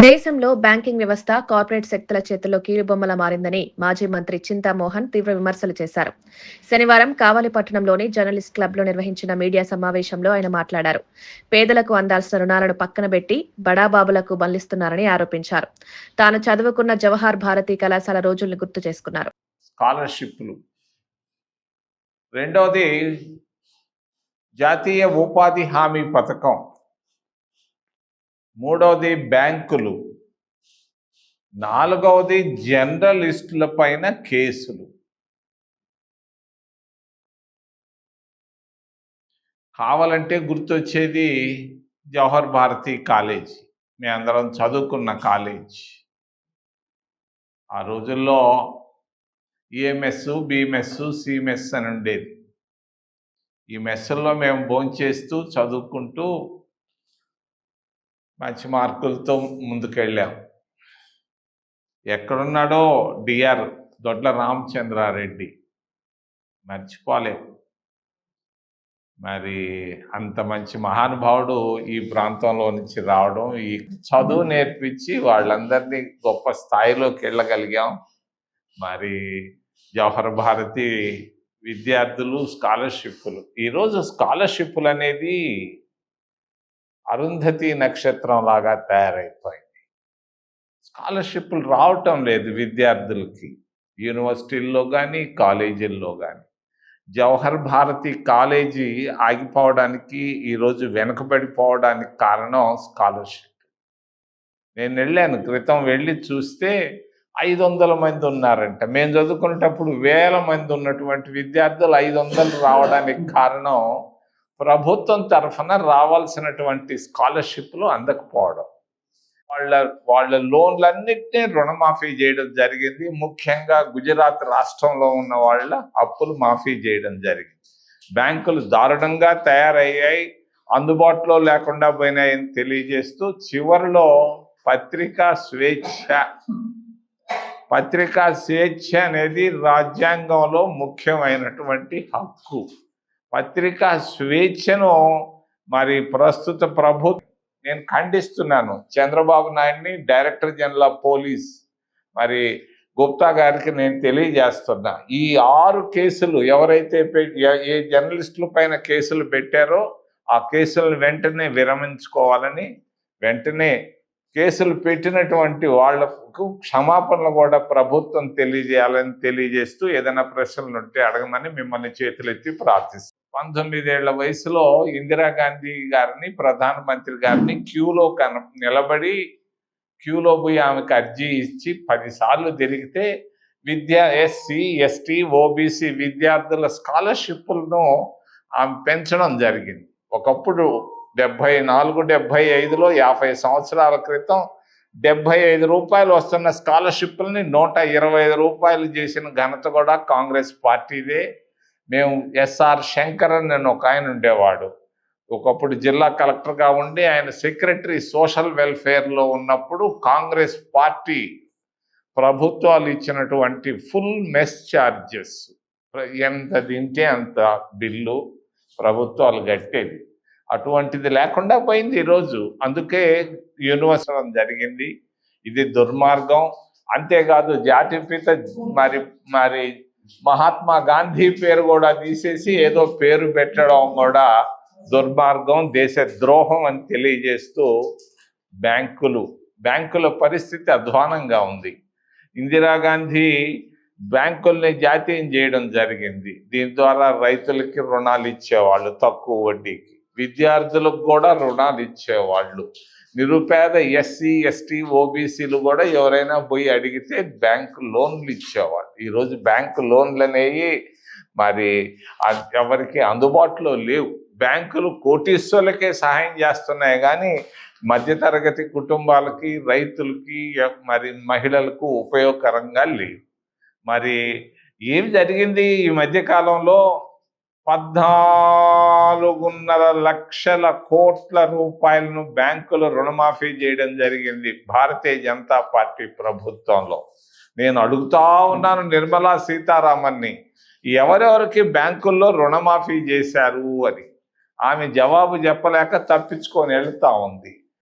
దేశంలో బ్యాంకింగ్ వ్యవస్థ కార్పొరేట్ శక్తుల చేతుల్లో కీలుబొమ్మల మారిందని మాజీ మంత్రి చింతామోహన్ తీవ్ర విమర్శలు చేశారు. శనివారం కావలిపట్టణంలోని జర్నలిస్ట్ క్లబ్లో నిర్వహించిన మీడియా సమావేశంలో ఆయన మాట్లాడారు. పేదలకు అందాల్సిన రుణాలను పక్కన పెట్టి బడాబాబులకు మళ్ళిస్తున్నారని ఆరోపించారు. తాను చదువుకున్న జవహర్ భారతి కళాశాల రోజుల్ని గుర్తు చేసుకున్నారు. స్కాలర్షిప్లు. రెండవది జాతీయ ఉపాధి హామీ పథకం. మూడవది బ్యాంకులు. నాలుగవది జర్నలిస్టుల పైన కేసులు. కావాలంటే గుర్తొచ్చేది జవహర్ భారతి కాలేజ్. మీ అందరం చదువుకున్న కాలేజ్. ఆ రోజుల్లో ఈఎంఎస్ బిఎంఎస్ సిఎంఎస్ అని ఉండేది. ఈ మెస్సుల్లో మేము భోంచేస్తూ చదువుకుంటూ మంచి మార్కులతో ముందుకెళ్ళాం. ఎక్కడున్నాడో డిఆర్ దొడ్ల రామచంద్రారెడ్డి. మర్చిపోలేం. మరి అంత మంచి మహానుభావుడు ఈ ప్రాంతంలో నుంచి రావడం ఈ చదువు నేర్పించి వాళ్ళందరినీ గొప్ప స్థాయిలోకి వెళ్ళగలిగాం. మరి జవహర్ భారతి విద్యార్థులు స్కాలర్షిప్లు ఈరోజు స్కాలర్షిప్లు అనేది అరుంధతి నక్షత్రం లాగా తయారైపోయింది. స్కాలర్షిప్లు రావటం లేదు విద్యార్థులకి. యూనివర్సిటీల్లో కానీ కాలేజీల్లో కానీ జవహర్ భారతి కాలేజీ ఆగిపోవడానికి ఈరోజు వెనుకబడిపోవడానికి కారణం స్కాలర్షిప్. నేను వెళ్ళాను. క్రితం వెళ్ళి చూస్తే ఐదు వందల మంది ఉన్నారంట. మేము చదువుకునేటప్పుడు వేల మంది ఉన్నటువంటి విద్యార్థులు ఐదు వందలు రావడానికి కారణం ప్రభుత్వం తరఫున రావాల్సినటువంటి స్కాలర్షిప్లు అందకపోవడం. వాళ్ళ వాళ్ళ లోన్లన్నింటినీ రుణమాఫీ చేయడం జరిగింది. ముఖ్యంగా గుజరాత్ రాష్ట్రంలో ఉన్న వాళ్ళ అప్పులు మాఫీ చేయడం జరిగింది. బ్యాంకులు దారుణంగా తయారయ్యాయి. అందుబాటులో లేకుండా పోయినాయని తెలియజేస్తూ చివరిలో పత్రికా స్వేచ్ఛ. పత్రికా స్వేచ్ఛ అనేది రాజ్యాంగంలో ముఖ్యమైనటువంటి హక్కు. పత్రికా స్వేచ్ఛను మరి ప్రస్తుత ప్రభు నేను ఖండిస్తున్నాను. చంద్రబాబు నాయుడిని డైరెక్టర్ జనరల్ ఆఫ్ పోలీస్. మరి గుప్తా గారికి నేను తెలియజేస్తున్నా. ఈ ఆరు కేసులు ఎవరైతే పె- ఏ- ఏ జర్నలిస్టుల పైన కేసులు పెట్టారో ఆ కేసులను వెంటనే విరమించుకోవాలని వెంటనే కేసులు పెట్టినటువంటి వాళ్ళకు క్షమాపణలు కూడా ప్రభుత్వం తెలియజేయాలని తెలియజేస్తూ ఏదైనా ప్రశ్నలు ఉంటే అడగమని మిమ్మల్ని చేతులెత్తి ప్రార్థిస్తాను పంతొమ్మిదేళ్ళ వయసులో ఇందిరాగాంధీ గారిని ప్రధానమంత్రి గారిని క్యూలో కన నిలబడి క్యూలో పోయి ఆమెకు అర్జీ ఇచ్చి పదిసార్లు తిరిగితే విద్యా ఎస్సీ ఎస్టీ ఓబీసీ విద్యార్థుల స్కాలర్షిప్లను ఆమె పెంచడం జరిగింది. ఒకప్పుడు డెబ్భై నాలుగు డెబ్భై ఐదులో యాభై సంవత్సరాల క్రితం డెబ్భై ఐదు రూపాయలు వస్తున్న స్కాలర్షిప్లని నూట ఇరవై ఐదు రూపాయలు చేసిన ఘనత కూడా కాంగ్రెస్ పార్టీదే. మేము ఎస్ఆర్ శంకర్ అని నేను ఒక ఆయన ఉండేవాడు. ఒకప్పుడు జిల్లా కలెక్టర్గా ఉండి ఆయన సెక్రటరీ సోషల్ వెల్ఫేర్లో ఉన్నప్పుడు కాంగ్రెస్ పార్టీ ప్రభుత్వాలు ఇచ్చినటువంటి ఫుల్ మెస్ ఛార్జెస్ ఎంత తింటే అంత బిల్లు ప్రభుత్వాలు కట్టేది. అటువంటిది లేకుండా పోయింది ఈరోజు. అందుకే యూనివర్సల్ జరిగింది. ఇది దుర్మార్గం. అంతేకాదు జాతిపిత మరి మరి మహాత్మా గాంధీ పేరు కూడా తీసేసి ఏదో పేరు పెట్టడం కూడా దుర్మార్గం దేశ ద్రోహం అని తెలియజేస్తూ బ్యాంకులు బ్యాంకుల పరిస్థితి అధ్వానంగా ఉంది. ఇందిరాగాంధీ బ్యాంకుల్ని జాతీయం చేయడం జరిగింది. దీని ద్వారా రైతులకి రుణాలు ఇచ్చేవాళ్ళు తక్కువ వడ్డీకి. విద్యార్థులకు కూడా రుణాలు ఇచ్చేవాళ్ళు. నిరుపేద ఎస్సీ ఎస్టీ ఓబీసీలు కూడా ఎవరైనా పోయి అడిగితే బ్యాంకు లోన్లు ఇచ్చేవాళ్ళు. ఈరోజు బ్యాంకు లోన్లు అనేవి మరి ఎవరికి అందుబాటులో లేవు. బ్యాంకులు కోటీశ్వరులకే సహాయం చేస్తున్నాయి కానీ మధ్యతరగతి కుటుంబాలకి రైతులకి మరి మహిళలకు ఉపయోగకరంగా లేవు. మరి ఏం జరిగింది ఈ మధ్యకాలంలో? పద్నా నాలుగున్నర లక్షల కోట్ల రూపాయలను బ్యాంకులు రుణమాఫీ చేయడం జరిగింది భారతీయ జనతా పార్టీ ప్రభుత్వంలో. నేను అడుగుతా ఉన్నాను నిర్మలా సీతారామన్ని ఎవరెవరికి బ్యాంకుల్లో రుణమాఫీ చేశారు అని. ఆమె జవాబు చెప్పలేక తప్పించుకొని వెళ్తా ఉంది.